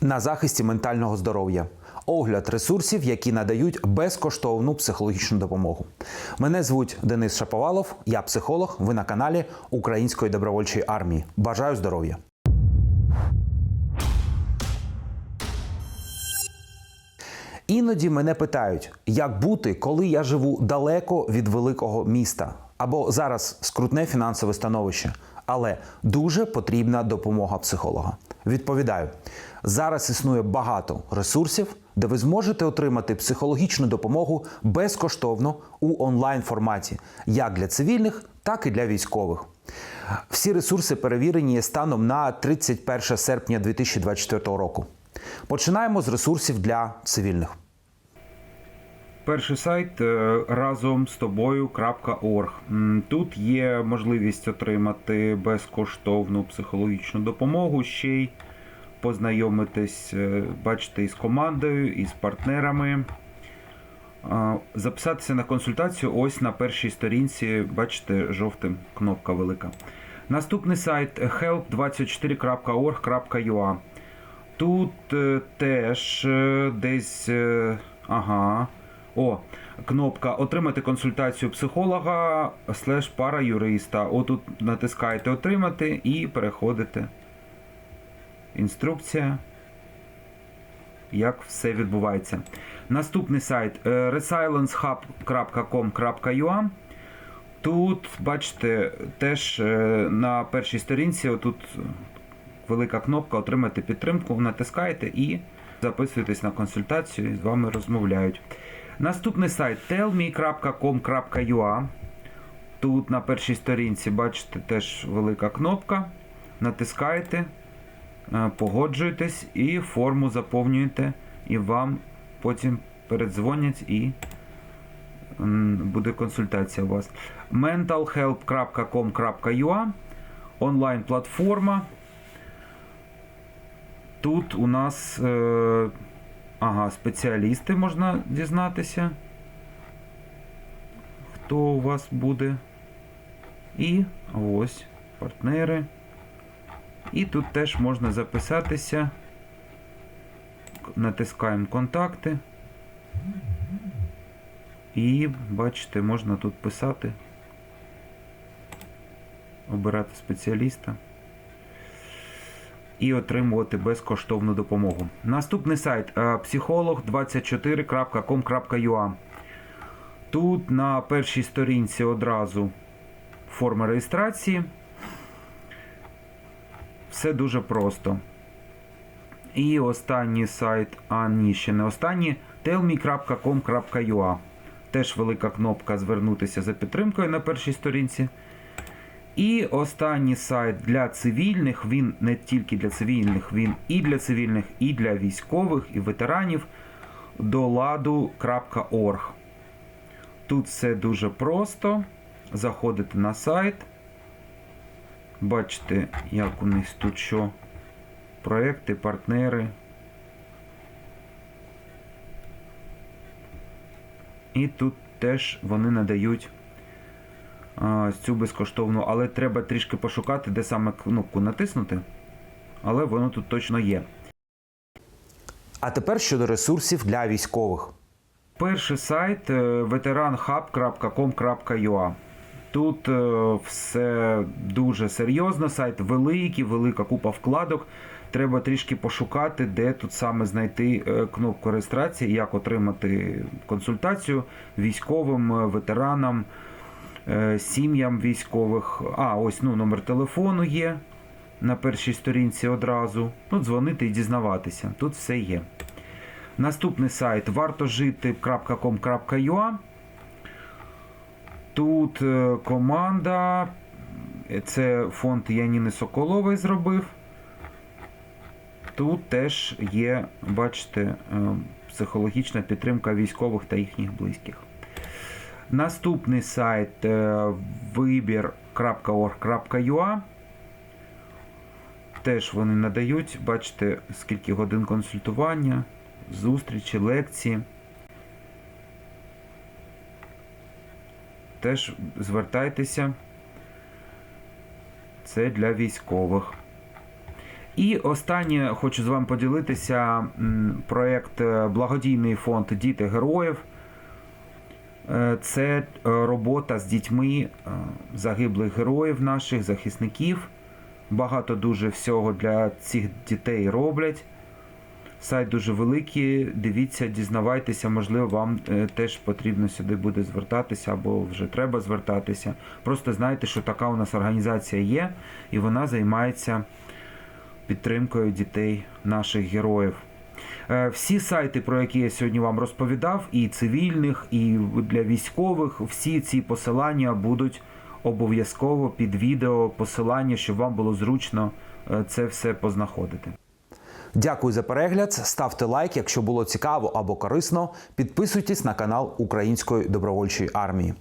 на захисті ментального здоров'я. Огляд ресурсів, які надають безкоштовну психологічну допомогу. Мене звуть Денис Шаповалов, я психолог. Ви на каналі Української добровольчої армії. Бажаю здоров'я! Іноді мене питають, як бути, коли я живу далеко від великого міста, або зараз скрутне фінансове становище, але дуже потрібна допомога психолога. Відповідаю, зараз існує багато ресурсів, де ви зможете отримати психологічну допомогу безкоштовно у онлайн форматі, як для цивільних, так і для військових. Всі ресурси перевірені станом на 31 серпня 2024 року. Починаємо з ресурсів для цивільних. Перший сайт е, разом з тобою.орг. Тут є можливість отримати безкоштовну психологічну допомогу, ще й познайомитись, е, бачите, із командою, із партнерами. Записатися на консультацію ось на першій сторінці, бачите, жовтим кнопка велика. Наступний сайт help24.org.ua. Тут е, теж е, десь. е, Ага. О, кнопка Отримати консультацію психолога слеш пара юриста. Отут натискаєте Отримати і переходите. Інструкція. Як все відбувається. Наступний сайт е, resilencehub.com.ua Тут, бачите, теж е, на першій сторінці отут велика кнопка Отримати підтримку. Натискаєте і записуєтесь на консультацію і з вами розмовляють. Наступний сайт tellme.com.ua Тут на першій сторінці, бачите, теж велика кнопка. Натискаєте, е, погоджуєтесь і форму заповнюєте, і вам потім передзвонять і буде консультація у вас. mentalhelp.com.ua онлайн-платформа. Тут у нас е, ага, спеціалісти можна дізнатися. Хто у вас буде? І ось партнери. І тут теж можна записатися. Натискаємо контакти. І бачите, можна тут писати, обирати спеціаліста і отримувати безкоштовну допомогу. Наступний сайт pсихолог24.com.ua Тут на першій сторінці одразу форма реєстрації. Все дуже просто. І останній сайт, а ні, ще не останній tellme.com.ua Теж велика кнопка Звернутися за підтримкою на першій сторінці. І останній сайт для цивільних, він не тільки для цивільних, він і для цивільних, і для військових, і ветеранів долadu.org. Тут все дуже просто. Заходите на сайт. Бачите, як у них тут що. Проекти, партнери. І тут теж вони надають цю безкоштовну, але треба трішки пошукати, де саме кнопку натиснути. Але воно тут точно є. А тепер щодо ресурсів для військових. Перший сайт е, veteranhub.com.ua Тут е, все дуже серйозно, сайт великий, велика купа вкладок. Треба трішки пошукати, де тут саме знайти е, кнопку реєстрації, як отримати консультацію військовим, е, ветеранам, е, сім'ям військових. А, ось ну, номер телефону є на першій сторінці одразу. Ну, дзвонити і дізнаватися. Тут все є. Наступний сайт вартожити.com.ua Тут е, команда, е, це фонд Яніни Соколової зробив. Тут теж є, бачите, е, психологічна підтримка військових та їхніх близьких. Наступний сайт е, вибір.org.ua Теж вони надають, бачите, скільки годин консультування, зустрічі, лекції. Теж звертайтеся. Це для військових. І останнє хочу з вами поділитися проєкт е, благодійний фонд Діти героїв. Е, Це е, робота з дітьми е, загиблих героїв наших захисників. Багато дуже всього для цих дітей роблять. Сайт дуже великий. Дивіться, дізнавайтеся, можливо, вам теж потрібно сюди буде звертатися або вже треба звертатися. Просто знайте, що така у нас організація є, і вона займається підтримкою дітей наших героїв. Е, Всі сайти, про які я сьогодні вам розповідав, і цивільних, і для військових, всі ці посилання будуть обов'язково під відео посилання, щоб вам було зручно е, це все познаходити. Дякую за перегляд. Ставте лайк, якщо було цікаво або корисно. Підписуйтесь на канал Української добровольчої армії.